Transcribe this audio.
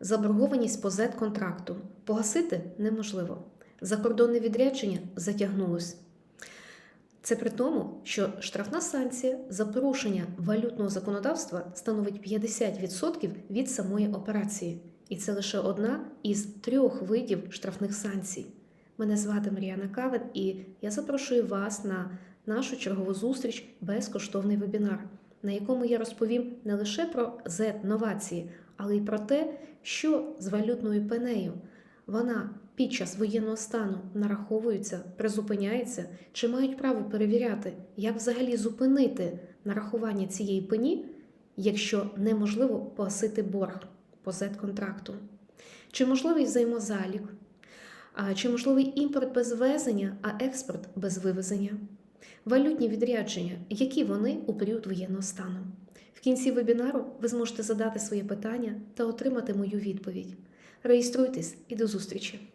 Заборгованість по Z-контракту погасити неможливо. Закордонне відрядження затягнулось. Це при тому, що штрафна санкція за порушення валютного законодавства становить 50% від самої операції. І це лише одна із трьох видів штрафних санкцій. Мене звати Мар'яна Кавен, і я запрошую вас на нашу чергову зустріч безкоштовний вебінар, на якому я розповім не лише про Z-новації, але й про те, що з валютною пенею вона під час воєнного стану нараховується, призупиняється, чи мають право перевіряти, як взагалі зупинити нарахування цієї пені, якщо неможливо погасити борг по Z-контракту. Чи можливий взаємозалік, чи можливий імпорт без ввезення, а експорт без вивезення? Валютні відрядження, які вони у період воєнного стану. В кінці вебінару ви зможете задати своє питання та отримати мою відповідь. Реєструйтесь і до зустрічі!